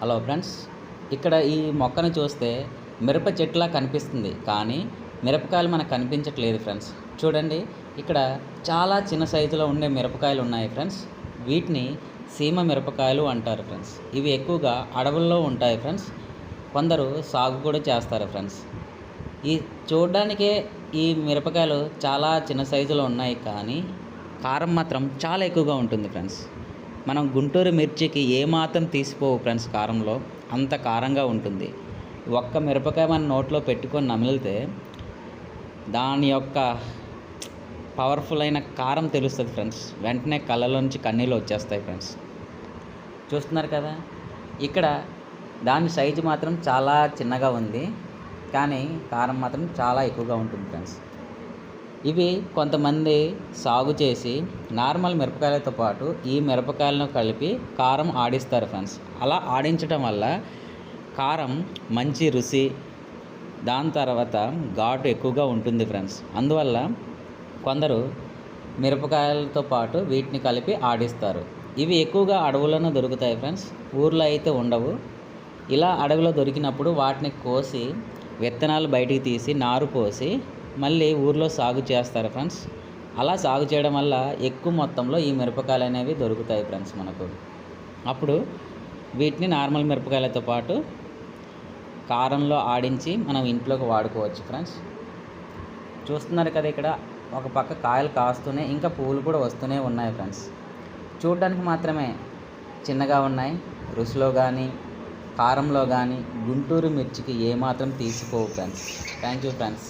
Hello friends ఇక్కడ ఈ మొక్కను చూస్తే మిరప చెట్టులా కనిపిస్తుంది కానీ మిరపకాయలు మనకు కనిపించట్లేదు ఫ్రెండ్స్. చూడండి ఇక్కడ చాలా చిన్న సైజులో ఉండే మిరపకాయలు ఉన్నాయి ఫ్రెండ్స్. వీటిని సీమ మిరపకాయలు అంటారు ఫ్రెండ్స్. ఇవి ఎక్కువగా అడవుల్లో ఉంటాయి ఫ్రెండ్స్. కొందరు సాగు కూడా చేస్తారు ఫ్రెండ్స్. ఈ చూడడానికే ఈ మిరపకాయలు చాలా చిన్న సైజులో ఉన్నాయి కానీ కారం మాత్రం చాలా ఎక్కువగా ఉంటుంది ఫ్రెండ్స్. మనం గుంటూరు మిర్చికి ఏమాత్రం తీసిపోవు ఫ్రెండ్స్ కారంలో అంత కారంగా ఉంటుంది. ఒక్క మిరపకాయ మన నోట్లో పెట్టుకొని నమిలితే దాని యొక్క పవర్ఫుల్ అయిన కారం తెలుస్తుంది ఫ్రెండ్స్. వెంటనే కళ్ళలోంచి కన్నీళ్ళు వచ్చేస్తాయి ఫ్రెండ్స్. చూస్తున్నారు కదా? ఇక్కడ దాని సైజు మాత్రం చాలా చిన్నగా ఉంది. కానీ కారం మాత్రం చాలా ఎక్కువగా ఉంటుంది ఫ్రెండ్స్. ఇవి కొంతమంది సాగు చేసి నార్మల్ మిరపకాయలతో పాటు ఈ మిరపకాయలను కలిపి కారం ఆడిస్తారు ఫ్రెండ్స్. అలా ఆడించడం వల్ల కారం మంచి రుచి దాని తర్వాత ఘాటు ఎక్కువగా ఉంటుంది ఫ్రెండ్స్. అందువల్ల కొందరు మిరపకాయలతో పాటు వీటిని కలిపి ఆడిస్తారు. ఇవి ఎక్కువగా అడవులను దొరుకుతాయి ఫ్రెండ్స్. ఊర్లో అయితే ఉండవు. ఇలా అడవిలో దొరికినప్పుడు వాటిని కోసి విత్తనాలు బయటికి తీసి నారు పోసి మళ్ళీ ఊర్లో సాగు చేస్తారు ఫ్రెండ్స్. అలా సాగు చేయడం వల్ల ఎక్కువ మొత్తంలో ఈ మిరపకాయలు అనేవి దొరుకుతాయి ఫ్రెండ్స్ మనకు. అప్పుడు వీటిని నార్మల్ మిరపకాయలతో పాటు కారంలో ఆడించి మనం ఇంట్లోకి వాడుకోవచ్చు ఫ్రెండ్స్. చూస్తున్నారు కదా ఇక్కడ ఒక పక్క కాయలు కాస్తూనే ఇంకా పువ్వులు కూడా వస్తూనే ఉన్నాయి ఫ్రెండ్స్. చూడడానికి మాత్రమే చిన్నగా ఉన్నాయి. రుచిలో కానీ కారంలో కానీ గుంటూరు మిర్చికి ఏమాత్రం తీసిపోవు ఫ్రెండ్స్. Thank you friends